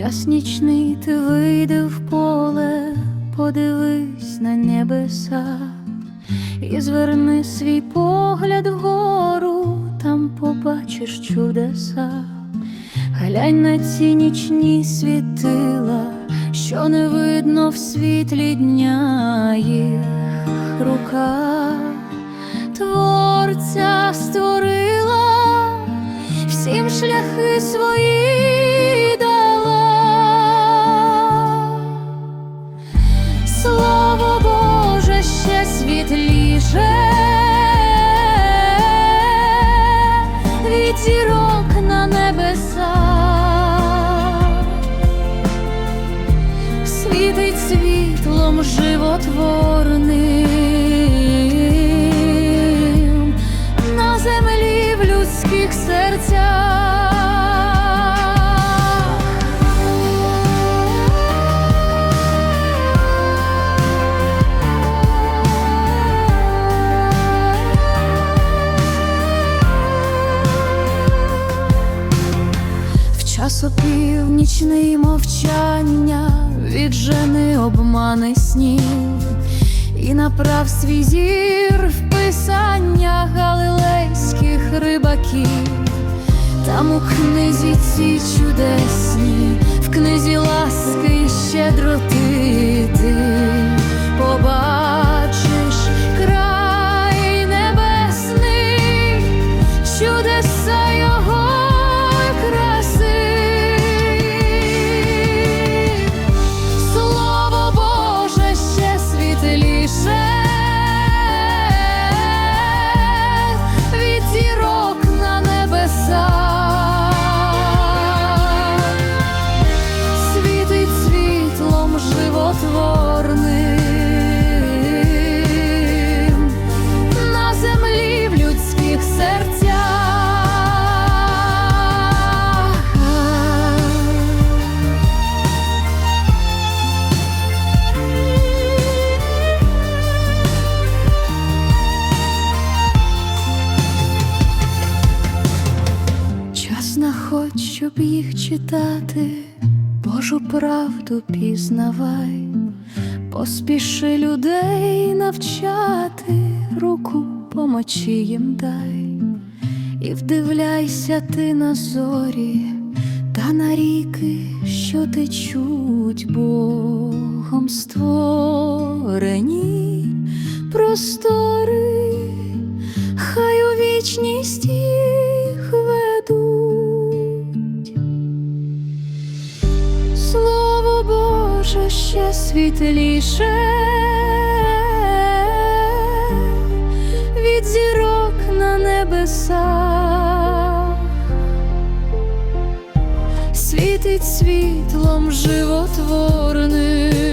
Час нічний ти вийди в поле, подивись на небеса і зверни свій погляд вгору, там побачиш чудеса. Глянь на ці нічні світила, що не видно в світлі дня їх рука творця створила, всім шляхи свої дала. Слово Боже ще світліше світлом животворним на землі в людських серцях. В час опівнічний мовчання віджени обмани снів і направ свій зір в писання галилейських рибаків. Там у книзі ці чудесні, в книзі ласки і щедроти ти побачиш щоб їх читати, Божу правду пізнавай, поспіши людей навчати, руку помочи їм дай, і вдивляйся ти на зорі та на ріки, що течуть Богом створені. Простори, хай у вічність ще світліше. Від зірок на небесах, світить світлом животворним